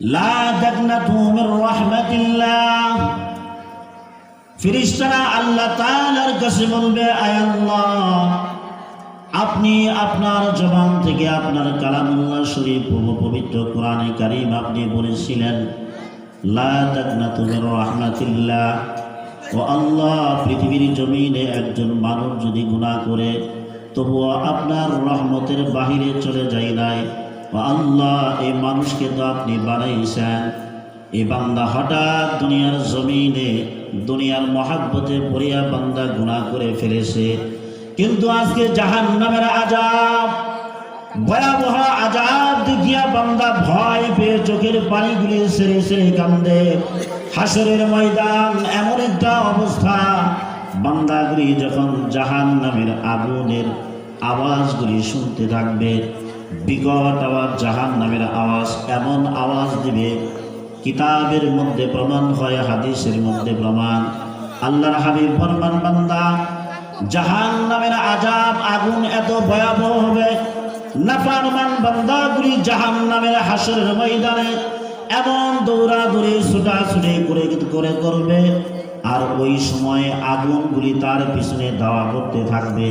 লা আল্লাহ আপনি আপনার জবান থেকে আপনার কালামুল্লাহ শরীফ পবিত্র কোরআনে কারিম আপনি বলেছিলেন ও আল্লাহ, পৃথিবীর জমিনে একজন মানুষ যদি গুনাহ করে, তবুও আপনার রহমতের বাহিরে চলে যায় নাই। আল্লাহ এই মানুষকে তো আপনি বানাইছেন। এই বান্দা হঠাৎ দুনিয়ার জমিনে, দুনিয়ার মহাব্বতে পড়িয়া বান্দা গুণা করে ফেলেছে। কিন্তু আজকে জাহান নামের আজাব ভয়াবহ আজাব দেখিয়া বান্দা ভয় পেয়ে চোখের পানিগুলি সেরে সেরে কান্দে। হাসরের ময়দান এমন একটা অবস্থা, বান্দাগুলি যখন জাহান নামের আগুনের আওয়াজগুলি শুনতে থাকবে বিকট আওয়াজ জাহান নামের আওয়াজ, এমন আওয়াজ দিবে, কিতাবের মধ্যে প্রমাণ হয়, হাদিসের মধ্যে প্রমাণ। আল্লাহর হাবিব ফরমান, বান্দা জাহান নামের আজাব আগুন এত ভয়াবহ হবে। নাফারমান বান্দাগুলি জাহান নামের হাসরের ময়দানে এমন দৌড়াদৌড়ি, ছুটাছুটি করে করে করবে। আর ওই সময় আগুনগুলি তার পিছনে দাওয়া করতে থাকবে।